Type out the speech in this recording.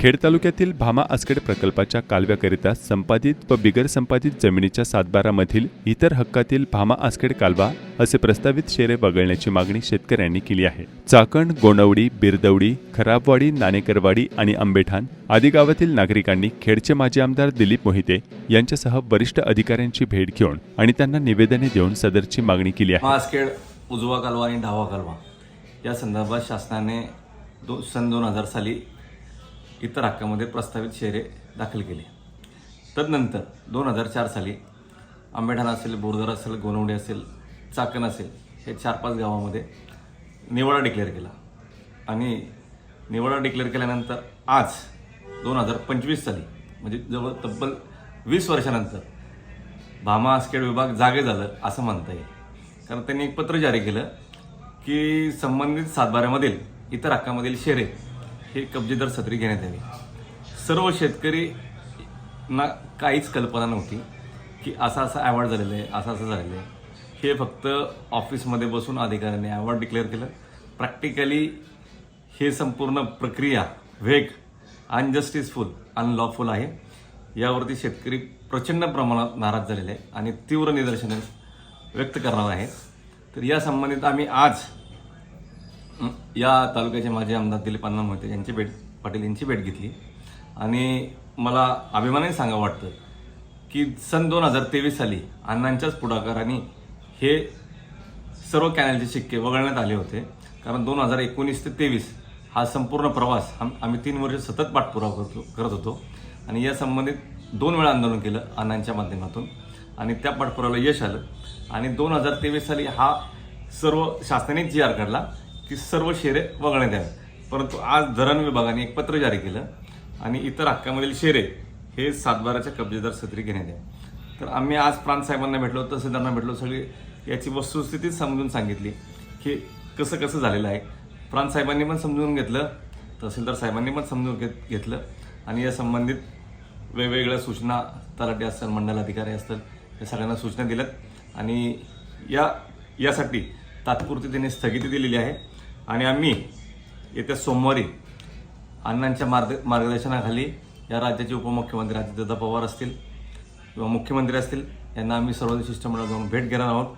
खेड तालुक्यातील भामा आसखेड प्रकल्पाच्या कालव्याकरिता संपादित व बिगर संपादित जमिनीच्या सातबारामधील इतर हक्कातील भामा आसखेड कालवा असे प्रस्तावित शेरे वगळण्याची मागणी शेतकऱ्यांनी केली आहे. चाकण गोणवडी बिरदवडी खराबवाडी नाणेकरवाडी आणि आंबेठाण आदी गावातील नागरिकांनी खेडचे माजी आमदार दिलीप मोहिते यांच्यासह वरिष्ठ अधिकाऱ्यांची भेट घेऊन आणि त्यांना निवेदने देऊन सदरची मागणी केली आहे. उजवा कालवा आणि डावा कालवा या संदर्भात शासनाने दो सन दोन हजार साली इतर हक्कामध्ये प्रस्तावित शेरे दाखल केले. तदनंतर दोन हजार चार साली आंबेठाण असेल बोरदर असेल गोनवडे असेल चाकण असेल हे चार पाच गावामध्ये निवाडा डिक्लेअर केला. आणि निवाडा डिक्लेअर केल्यानंतर आज दोन हजार पंचवीस साली म्हणजे जवळ तब्बल वीस वर्षानंतर भामा आसखेड विभाग जागे झालं असं म्हणता येईल. कारण त्यांनी एक पत्र जारी केलं की संबंधित सातबाऱ्यामधील इतर हक्कामधील शेरे हे कब्जेदार सत्री घेण्यात यावी. सर्व शेतकरी ना काहीच कल्पना नव्हती की असा असा अवॉर्ड झालेलं आहे असा असं झालेलं आहे. हे फक्त ऑफिसमध्ये बसून अधिकाऱ्यांनी अवॉर्ड डिक्लेअर केलं. प्रॅक्टिकली हे संपूर्ण प्रक्रिया वेग अनजस्टिसफुल अनलॉफुल आहे. यावरती शेतकरी प्रचंड प्रमाणात नाराज झालेले आहे आणि तीव्र निदर्शने व्यक्त करणार आहेत तर या संबंधित आम्ही आज या तालुक्याचे माझे आमदार दिलीप अण्णा मोहिते यांची भेट पाटील यांची भेट घेतली. आणि मला अभिमानाने सांगा वाटतं की सन दोन हजार तेवीस साली अण्णांच्याच पुढाकाराने हे सर्व कॅनलचे शिक्के वगळण्यात आले होते. कारण दोन हजार एकोणीस ते तेवीस हा संपूर्ण प्रवास आम आम्ही तीन वर्ष सतत पाठपुरावा करतो करत होतो. आणि या संबंधित दोन वेळा आंदोलन केलं अण्णांच्या माध्यमातून. आणि त्या पाठपुराव्याला यश आलं. आणि दोन हजार तेवीस साली हा सर्व शासनाने जी आर काढला. ती सर्व शेरे वगळण्यात यावे परंतु आज धरण विभागाने एक पत्र जारी केलं आणि इतर हक्कामधील शेरे हे सातबाराच्या कब्जेदार सत्री घेण्यात यावे. तर आम्ही आज प्रांत साहेबांना भेटलो तहसीलदारांना भेटलो सगळी याची वस्तुस्थिती समजून सांगितली की कसं कसं झालेलं आहे. प्रांत साहेबांनी पण समजून घेतलं तहसीलदार साहेबांनी पण समजून घेत घेतलं आणि या संबंधित वेगवेगळ्या सूचना तलाठी असतात मंडल अधिकारी असतात या सगळ्यांना सूचना दिल्यात. आणि या यासाठी तात्पुरती त्यांनी स्थगिती दिलेली आहे. आणि आम्ही येत्या सोमवारी अण्णांच्या मार्ग मार्गदर्शनाखाली या राज्याचे उपमुख्यमंत्री अजितदादा पवार असतील किंवा मुख्यमंत्री असतील यांना आम्ही सर्व शिष्टमंडळ जाऊन भेट घेणार आहोत.